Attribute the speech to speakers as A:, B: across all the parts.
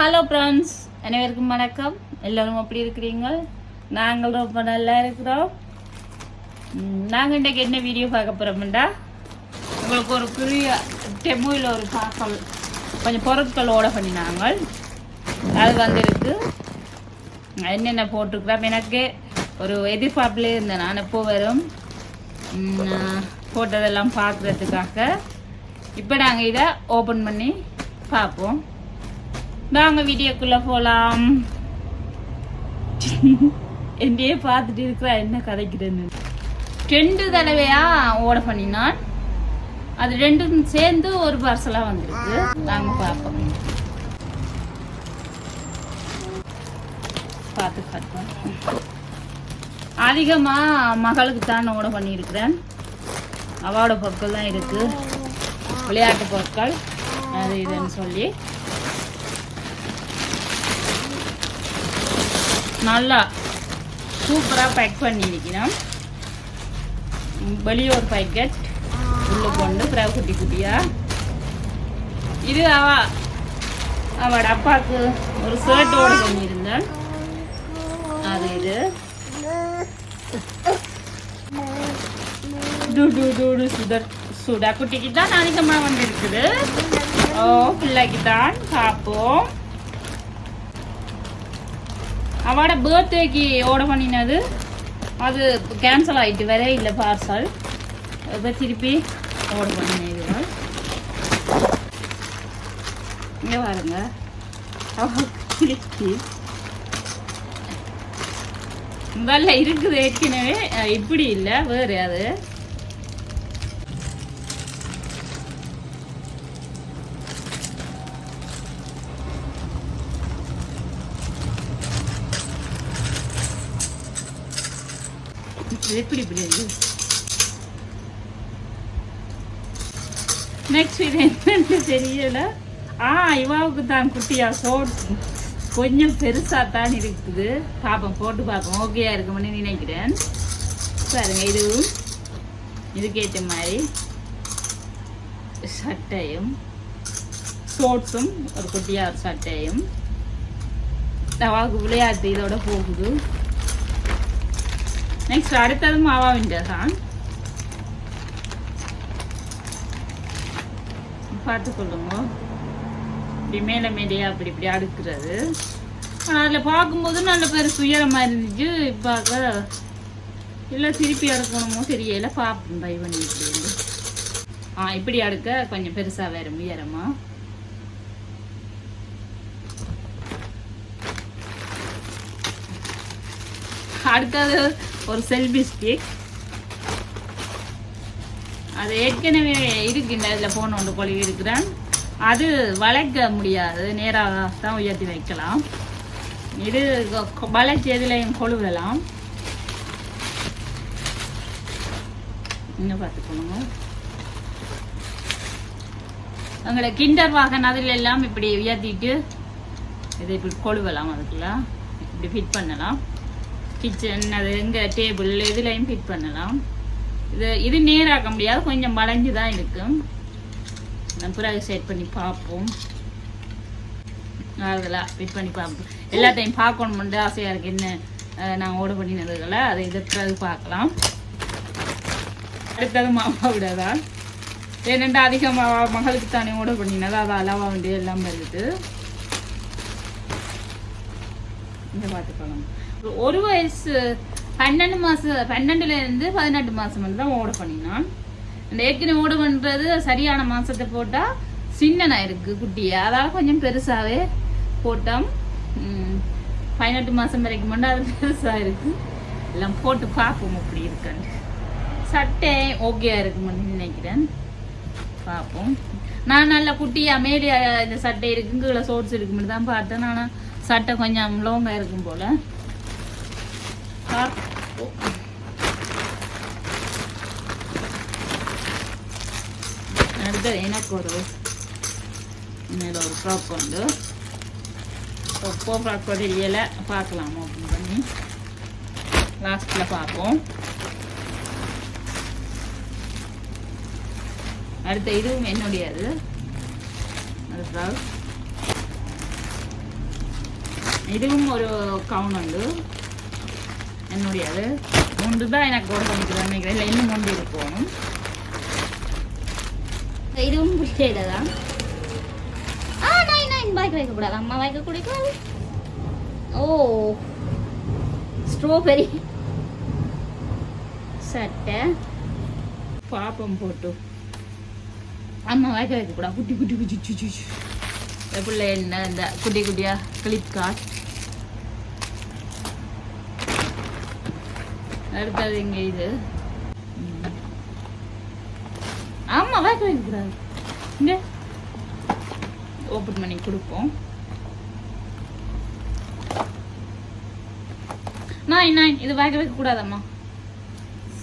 A: Hello friends அனைவருக்கும் வணக்கம். எல்லோரும் எப்படி இருக்கிறீங்க? நாங்கள் ரொம்ப நல்லா இருக்கிறோம். நாங்கள் இன்றைக்கு என்ன வீடியோ பார்க்க போகிறோம்டா உங்களுக்கு ஒரு பெரிய டெமோயில் ஒரு பார்க்கல் கொஞ்சம் பொருட்கள் ஓட பண்ணினாங்க அது வந்திருக்கு. என்னென்ன போட்டிருக்கிறோம்? எனக்கு ஒரு எதிர்பார்ப்பிலே இருந்தேன் நான் எப்போ வரும்? போட்டதெல்லாம் பார்க்குறதுக்காக. இப்போ நாங்கள் இதை ஓப்பன் பண்ணி பார்ப்போம். நாங்கள் வீடியோக்குள்ளே போகலாம் என்னையே பார்த்துட்டு இருக்கிறா என்ன கதைக்குதுன்னு ரெண்டு தடவையா ஓட பண்ணினான். அது ரெண்டும் சேர்ந்து ஒரு பார்சலாக வந்திருக்கு. நாங்கள் பார்ப்போம். பார்த்து பார்ப்போம். அதிகமாக மகளுக்கு தான் ஓட பண்ணியிருக்கிறேன். அவளோட பொருட்கள் தான் இருக்குது விளையாட்டு பொருட்கள் அது இதுன்னு சொல்லி. நல்லா சூப்பராக பேக் பண்ணியிருக்கிறோம் வெளியே ஒரு பேக்கெட் உள்ளே கொண்டு பிறகு குட்டி குட்டியா. இது அவ அவட அப்பாவுக்கு ஒரு ஷர்ட்டோடு பண்ணியிருந்தேன். அது இது. டு டு டு சுடா குட்டிக்கு தான் அதிகமாக வந்திருக்குது. ஓ பிள்ளைக்கு தான் பார்ப்போம். அவட பர்த்டேக்கு ஓட பண்ணினது. அது கேன்சல் ஆகிட்டு வேற இல்லை பார்சல் இப்போ திருப்பி ஓட பண்ணினேன் இதுதான் இங்கே பாருங்க. திருப்பி முதல்ல இருக்குது ஏற்கனவே. இப்படி இல்லை வேறு அது. எப்படி இப்படி நெக்ஸ்ட் இது என்னன்னு தெரியல. ஆ இவாவுக்கு தான் குட்டியா சோட் கொஞ்சம் பெருசா தான் இருக்குது. பாப்போம் போட்டு பார்ப்போம் ஓகேயா இருக்கும்னு நினைக்கிறேன். பாருங்க இதுவும் இதுக்கேற்ற மாதிரி சட்டையும் ஷோட்ஸும் ஒரு குட்டியா ஒரு சட்டையும். அவாவுக்கு விளையாட்டு இதோட போகுது. நெக்ஸ்ட் அடுத்தது மாவாவிൻ്റെ தான் பார்த்துக்கொள்ளுங்க இப்படி மேலே மேலேயே அப்படி இப்படி அடுக்கிறது ஆனால் அதில் பார்க்கும்போது நல்ல பேர் சுயரமாக இருந்துச்சு பார்க்க இல்லை திருப்பி அடுக்கணுமோ தெரியல பார்ப்போம் பை பண்ணி இப்படி ஆ இப்படி அடுக்க கொஞ்சம் பெருசாக வேறு உயரமாக அடுத்தது ஒரு செல்பி ஸ்டிக் அது ஏற்கனவே இருக்கின்ற இதில் ஃபோன் ஒன்று கொழுவி இருக்கிறேன். அது வளைக்க முடியாது நேராக தான் உயர்த்தி வைக்கலாம். இது வளைச்சி எதுலையும் கொழுவலாம். இன்னும் பார்த்துக்கோங்க. எங்களை கிண்டர் வாகன் அதில் எல்லாம் இப்படி உயர்த்திட்டு இதை இப்படி கொழுவலாம் அதுக்குள்ள. இப்படி ஃபிட் பண்ணலாம். கிச்சன் அது எங்கே டேபிள் இதுலையும் ஃபிட் பண்ணலாம். இது இது நேராக்க முடியாது கொஞ்சம் வளைஞ்சு தான் இருக்கும் பிறகு செட் பண்ணி பார்ப்போம். அதெல்லாம் ஃபிட் பண்ணி பார்ப்போம். எல்லாத்தையும் பார்க்கணும்னு ஆசையாக இருக்கு. என்ன நான் ஓடு பண்ணினதுகளை அதை இதை பிறகு பார்க்கலாம். அடுத்தது மாமா விட தான் ஏனென்றா அதிகமாக மகளுக்கு தானே ஓட பண்ணினது. அது அளவா வேண்டிய எல்லாம் வருது. இங்கே பார்த்துக்கலாம் ஒரு வயசு பன்னெண்டு மாசம் பன்னெண்டுலேருந்து பதினெட்டு மாதம் வந்து தான் ஓட பண்ணினான் அந்த ஏற்கனவே ஓட பண்ணுறது சரியான மாதத்தை போட்டால் சின்னனாக இருக்குது குட்டியை. அதால் கொஞ்சம் பெருசாகவே போட்டோம். பதினெட்டு மாதம் வரைக்கும் மட்டும் அது பெருசாக இருக்குது எல்லாம் போட்டு பார்ப்போம் அப்படி இருக்கான்னு. சட்டை ஓகேயா இருக்குமான்னு நினைக்கிறேன். பார்ப்போம். நான் நல்ல குட்டியாக மேலே இந்த சட்டை இருக்கு கீழே சோட்ஸ் தான் பார்த்தேன். ஆனால் சட்டை கொஞ்சம் லோங்காக இருக்கும் போல். பார்ப்போம். அடுத்து எனக்கு ஒரு மேல ஒரு ஃப்ராக் உண்டு. ஒப்போ ஃப்ராக் தெரியல பார்க்கலாம் ஓப்பன் பண்ணி. லாஸ்ட்டில் பார்ப்போம். அடுத்த இதுவும் என்னுடையது. அது ஃப்ராக் இதுவும் ஒரு கவுன் உண்டு. என்னுடையது மூன்று தான் எனக்கு ஒரு பண்ணிக்கிறேன் நினைக்கிறேன் இல்லை இன்னும் மூன்று இருக்கணும் இதுவும் பிடிச்சது தான் ஆ நான் நான் பாய்க்கு வைக்கக்கூடாது அம்மா வாய்க்க குடிக்கூடாது ஓ ஸ்ட்ராபெரி சட்டை. பாப்பம் போட்டு. அம்மா வாய்க்க வைக்கக்கூடாது குட்டி குட்டி சுச்சு சுச்சு பிள்ளை என்ன இந்த குட்டி குட்டியா? கிளிப் கார்ட் அடுத்தது இங்க இது. ம். ஆமா வைக்கக்கூடாது இங்க. ஓப்பன் பண்ணி கொடுப்போம். நாய் நாய் இது வேக வைக்க கூடாதம்மா?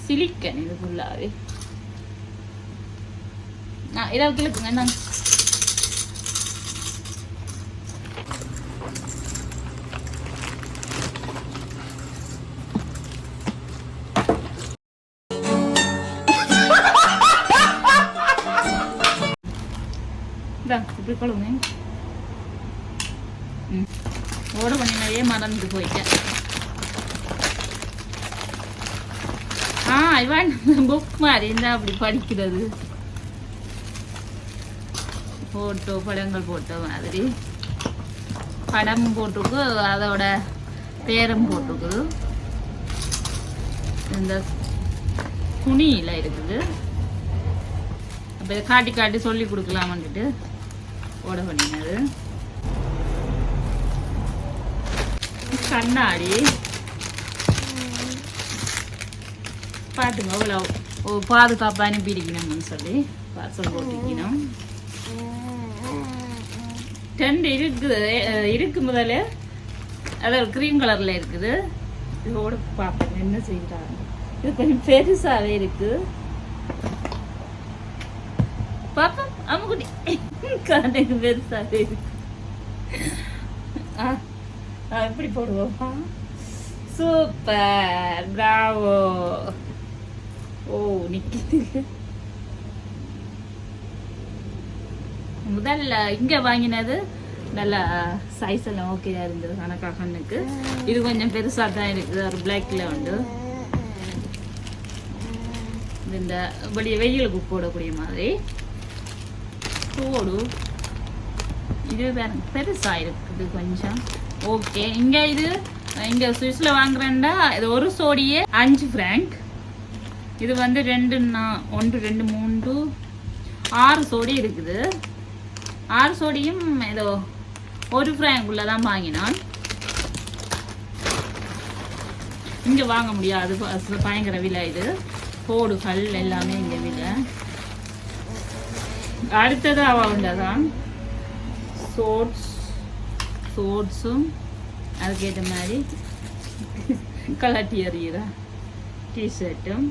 A: சிலிக்கன் இது ஃபுல்லாவே நான் இதை கிழக்குங்க நான் இந்தா இப்படி கொழுங்க ம். ஓட பண்ணினவே மறந்து போயிட்டேன். ஆ இவன் புக் மாதிரி என்ன அப்படி படிக்கிறது. போட்டோ படங்கள் போட்ட மாதிரி. படம் போட்டிருக்கு அதோட பேரும் போட்டிருக்குது இந்த துணியில் இருக்குது. அப்போ காட்டி காட்டி சொல்லி கொடுக்கலாமன்ட்டு ஓட பண்ணினது கண்ணாடி. பார்த்துங்க அவ்வளோ ஓ பாதுகாப்பாக அனுப்பிடிக்கணும்னு சொல்லி பார்சல் போட்டிருக்கணும். டென்ட் இருக்குது. இருக்கு முதல்ல. அதாவது க்ரீம் கலரில் இருக்குது. இதோட பார்ப்போம் என்ன செய்கிறாங்க. இது கொஞ்சம் பெருசாகவே இருக்குது பாப்போம் அம்முக்குட்டி கண்ணுக்கு பெருசாகவே இருக்கு. எப்படி போடுவோம். சூப்பர். பிராவோ. ஓ நிக்குது. முதல்ல இங்க வாங்கினது நல்ல சைஸ் எல்லாம் ஓகேயா இருந்தது கணக்கா கண்ணுக்கு. இது கொஞ்சம் பெருசா தான் இருக்குது ஒரு பிளாக்ல உண்டு. இந்த வெளியே வெயிலுக்கு போடக்கூடிய மாதிரி. தோடு இது வேற பெருசா இருக்குது கொஞ்சம். ஓகே இங்க இது இங்க சுவிஸ்ல வாங்குறேன்டா இது ஒரு சோடியே அஞ்சு ஃப்ராங்க் இது வந்து ரெண்டு ஒன்று ரெண்டு மூன்று ஆறு சோடி இருக்குது. ஆறு சோடியும் ஏதோ ஒரு ஃப்ராங்குள்ள தான் வாங்கினான். இங்க வாங்க முடியாது பயங்கர விலை இது. போடுகள் எல்லாமே இங்க விலை. அடுத்தது அவ தான் சோட்ஸ் சோட்ஸும் அதுக்கேற்ற மாதிரி கலாட்டி எறிகிற டிஷர்ட்டும்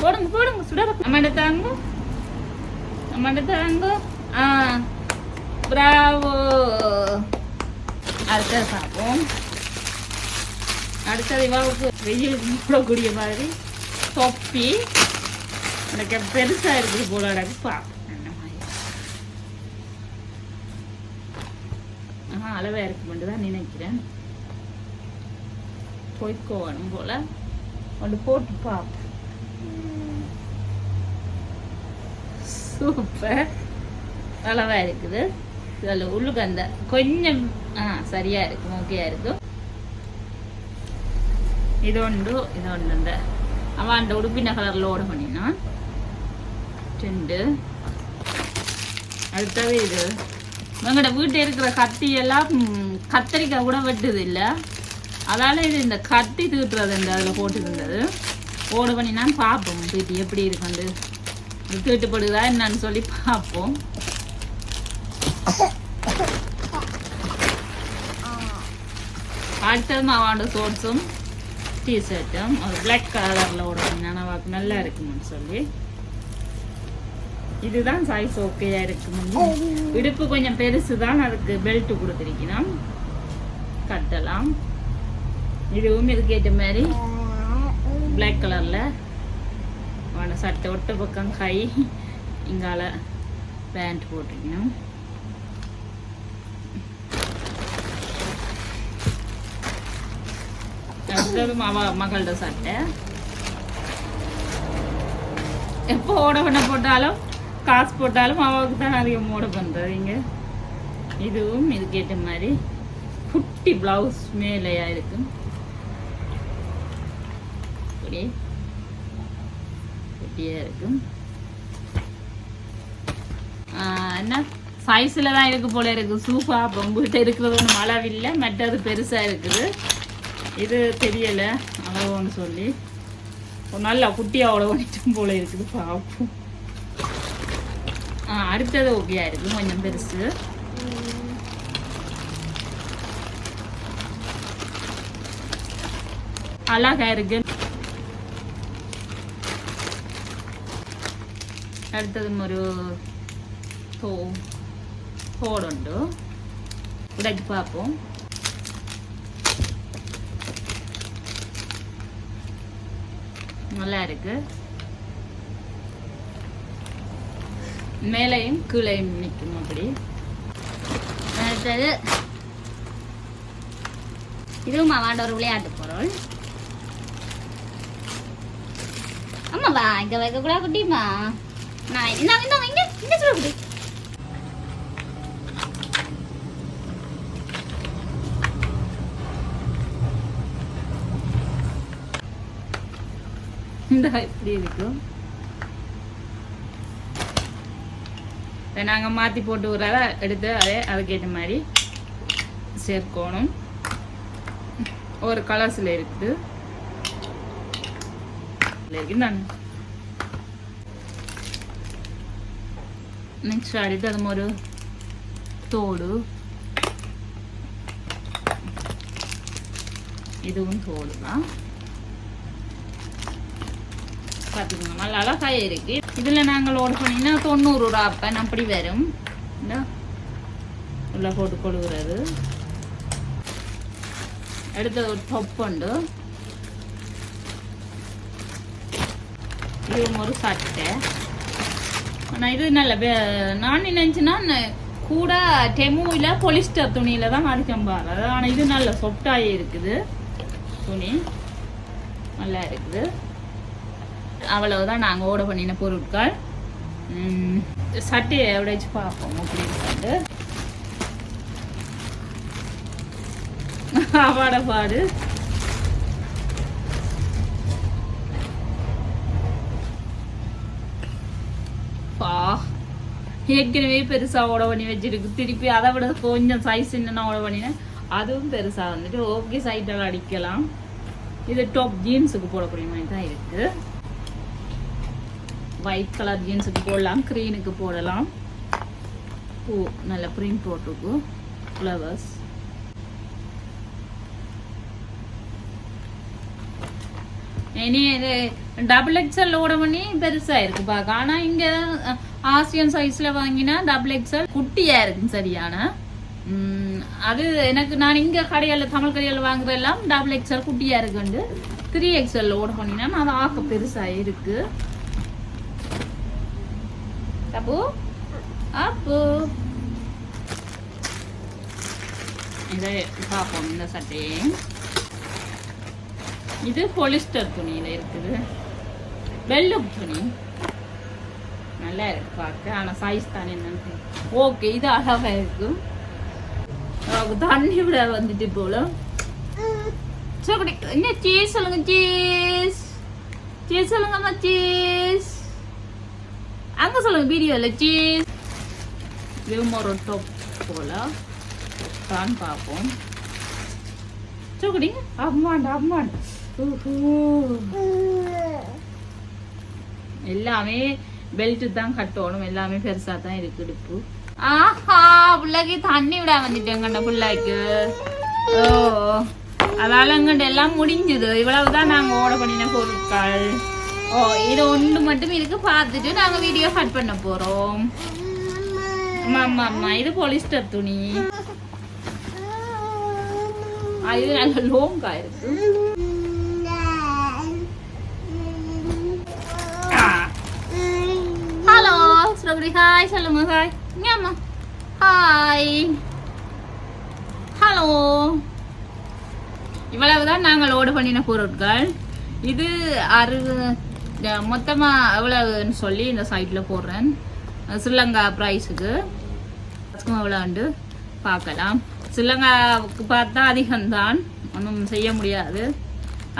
A: போடுங்க போடுங்க சுடர அம்மாட்ட தாங்க. அம்மாட்ட தாங்க. ஆ பிராவோ அடுத்தது பார்ப்போம். அடுத்தது இவாவுக்கு வெயிலுக்கு போடக்கூடிய மாதிரி. தொப்பி. எனக்கு பெருசா இருக்குது போல எனக்கு பார்ப்போம் என்ன மாதிரி ஆஹா அளவா இருக்குமென்று தான் நினைக்கிறேன். போய்க்கோணும் போல. ஒன்று போட்டு பார்ப்பேன் சூப்பர். அளவா இருக்குது. இதில் உள்ளுக்கு அந்த கொஞ்சம் ஆ சரியா இருக்கும் ஓகேயா இருக்கும். இது ஒன்று இது ஒன்று இந்த அவன் அந்த உடுப்பின கலரில் ஓட பண்ணினான். ரெண்டு. அடுத்தது இது. எங்கட வீட்டில் இருக்கிற கத்தி எல்லாம் கத்தரிக்காய் கூட வெட்டுது இல்லை அதால இது இந்த கத்தி தீட்டுறது இந்த அதில் போட்டுருந்தது ஓடு பண்ணினான்னு பார்ப்போம். தீட்டு எப்படி இருக்குண்டு இது தீட்டுப்படுதா என்னன்னு சொல்லி பார்ப்போம். அடுத்தது மாவாண்ட சோட்ஸும் டிஷர்ட்டும் ஒரு பிளாக் கலரில் ஒரு நினைவாக்கு நல்லா இருக்கும்னு சொல்லி. இதுதான் சைஸ் ஓகேயா இருக்கு இடுப்பு கொஞ்சம் பெருசு தான் அதுக்கு பெல்ட் கொடுத்துருக்கணும் கட்டலாம். இதுவும் இதுக்கு ஏற்ற மாதிரி பிளாக் கலரில் சட்டை ஒட்ட பக்கம் கை இங்கால பேண்ட் போட்டிருக்கணும். மற்றதும் அவ மகளோட சட்டை. எப்போ ஓட பண்ண போட்டாலும் காசு போட்டாலும் அவளுக்கு தான் அதிகம் ஓட பண்ணுறது இதுவும் இது கேட்ட மாதிரி குட்டி பிளவுஸ் மேலேயா இருக்கு இப்படி குட்டியா இருக்கும். ஆஹ் என்ன? சைஸில் தான் இருக்கு போல இருக்கு. சூஃபா பொம்புகிட்ட இருக்கிறது ஒன்றும் அளவில்லை. மற்றது பெருசாக இருக்குது. இது தெரியலை அளவுன்னு சொல்லி ஒரு நல்ல குட்டியாக அவ்வளோ பண்ணிட்டும் போல இருக்குது பார்ப்போம் ஆ அடுத்தது ஓகேயா இருக்கு கொஞ்சம் பெருசு அழகா இருக்கு അടുത്തതും ഒരു തോ തോടുണ്ട് ഉടച്ച് പാപ്പും நல்லா இருக்கு மேலையும் கீழையும் நிற்கும் அப்படி. அடுத்தது.
B: இதுவும் அவாண்ட ஒரு விளையாட்டு பொருள். ஆமாவா இங்க வைக்க கூட குட்டிமா நான் என்ன என்ன இங்க இங்க சொல்ல
A: இந்த இப்படி இருக்கும். இதை நாங்கள் மாற்றி போட்டு விட்றத எடுத்து அதே அதுக்கேற்ற மாதிரி சேர்க்கணும். ஒரு கலர்ஸில் இருக்குது. இதுல இருக்குது நான் நெக்ஸ்ட் அடுத்து அது ஒரு தோடு. இதுவும் தோடு தான் பார்த்துக்கோங்க. நல்லா அழகாக இருக்கு. இதில் நாங்கள் ஓடு பண்ணிங்கன்னா தொண்ணூறு ரூபா அப்பன் அப்படி வரும். இந்த. உள்ள போட்டு கொழுகுறது அடுத்தது ஒரு தொப்பு உண்டு. இது ஒரு சட்டை. ஆனால் இது நல்ல நான் நினைச்சுன்னா கூட டெமுவில் பொலிஸ்டர் துணியில தான் அடிச்சம்பாரு ஆனால் இது நல்ல சொப்டாகி இருக்குது. துணி. நல்லா இருக்குது. அவ்வளவுதான் நாங்கள் ஓட பண்ணின பொருட்கள். உம், சட்டையை எவ்வளோச்சு பார்ப்போம் அப்படின்னு சொல்லிட்டு அவாட பாடு. பா ஏற்கனவே பெருசா ஓட பண்ணி வச்சிருக்கு. திருப்பி அதை விட கொஞ்சம் சைஸ் என்னென்ன ஓட பண்ணினேன். அதுவும் பெருசா வந்துட்டு ஓகே சைட்டால் அடிக்கலாம். இது டாப் ஜீன்ஸுக்கு போடக்கூடிய மாதிரி தான் இருக்கு. ஒயிட் கலர் ஜீன்ஸுக்கு போடலாம் க்ரீனுக்கு போடலாம். பூ நல்ல பிரிண்ட் போட்டிருக்கு. ஃப்ளவர்ஸ் இனி இது டபுள் எக்ஸ்எல் ஓட பண்ணி பெருசா இருக்கு பார்க்க ஆனா இங்க ஆசியன் சைஸ்ல வாங்கினா டபுள் எக்ஸ்எல் குட்டியா இருக்கு சரியான. உம், அது எனக்கு நான் இங்க கடையில தமிழ் கடையில வாங்குறதெல்லாம் டபுள் எக்ஸ்எல் குட்டியா இருக்குண்டு. த்ரீ எக்ஸ்எல் ஓட பண்ணினா அது ஆக்க பெருசா இருக்கு. Tabu? அப்பு இதை பார்ப்போம் இந்த சட்டையை இது பொலிஸ்டர் துணியில் இருக்குது வெள்ளம் துணி நல்லா இருக்கு பார்க்க ஆனால் சைஸ் தானே என்னன்னு ஓகே இது அழகா இருக்கும் தண்ணி விட வந்துட்டு போல சரி என்ன சீஸ் சொல்லுங்க சீஸ் சீஸ் சொல்லுங்கம்மா சீஸ் அங்கே சொல்லுங்கள் வீடியோவில் சீஸ் வில்மோரோ டாப் போல். தான் பார்ப்போம். சோக்குடிங்க அம்மாண்டு அம்மாண்டு எல்லாமே பெல்ட் தான் கட்டணும். எல்லாமே பெருசா தான் இருக்கு இடுப்பு. ஆஹா பிள்ளைக்கு தண்ணி விட வந்துட்டேங்கண்ட பிள்ளைக்கு. ஓ அதால எங்கண்ட எல்லாம் முடிஞ்சுது. இவ்வளவுதான் நாங்க ஓட பண்ணின பொருட்கள். ஓ இது ஒன்று மட்டும் இருக்கு. பார்த்துட்டு நாங்க வீடியோ கட் பண்ண போறோம். ஆமா ஆமா ஆமா இது பொலிஸ்டர் துணி. இது நல்ல லோங்கா இருக்கு. ஹலோ ஸ்ரீ ஹாய் சொல்லுங்க ஹாய் ஏம்மா ஹாய் ஹலோ இவ்வளவுதான் நாங்கள் ஓடு பண்ணின பொருட்கள். இது அறு மொத்தமாக எவ்வளவுன்னு சொல்லி இந்த சைட்டில் போடுறேன். ஸ்ரீலங்கா ப்ரைஸுக்கு எவ்வளோண்டு பார்க்கலாம். ஸ்ரீலங்காவுக்கு பார்த்தா அதிகம்தான். ஒன்றும் செய்ய முடியாது.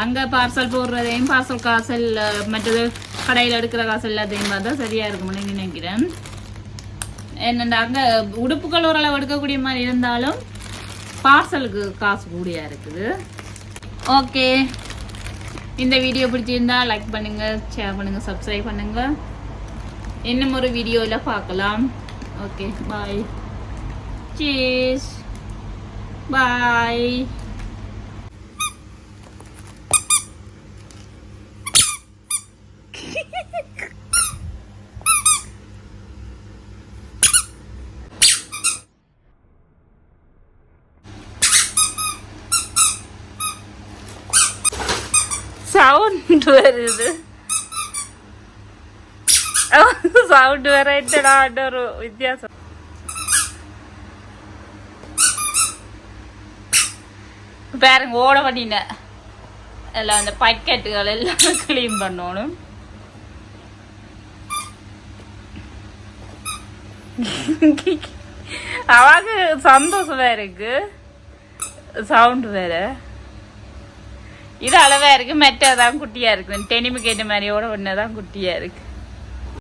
A: அங்கே பார்சல் போடுறதையும் பார்சல் காசல் மற்றது கடையில் எடுக்கிற காசு எல்லாத்தையும் பார்த்தா சரியாக இருக்கும்னு நினைக்கிறேன். என்னண்டா அங்கே உடுப்புகள் ஓரளவு எடுக்கக்கூடிய மாதிரி இருந்தாலும் பார்சலுக்கு காசு கூடியா இருக்குது. ஓகே இந்த வீடியோ பிடிச்சிருந்தா லைக் பண்ணுங்க ஷேர் பண்ணுங்க சப்ஸ்கிரைப் பண்ணுங்க. இன்னும் ஒரு வீடியோவில் பார்க்கலாம். Okay bye cheese bye sound வருது சவுண்ட் வேற என்னடா ஒரு வித்தியாசம் பாருங்க ஓட பண்ணின எல்லாம் அந்த பக்கெட்டுகள் எல்லாம் க்ளீன் பண்ணணும் அவாக்கு சந்தோஷம் வேற இருக்கு சவுண்ட் வேற இது அளவா இருக்கு. மெட்டதான் குட்டியா இருக்கு. டெனிமுக்கு ஏற்ற மாதிரியோட ஒன்னதான் குட்டியா இருக்கு.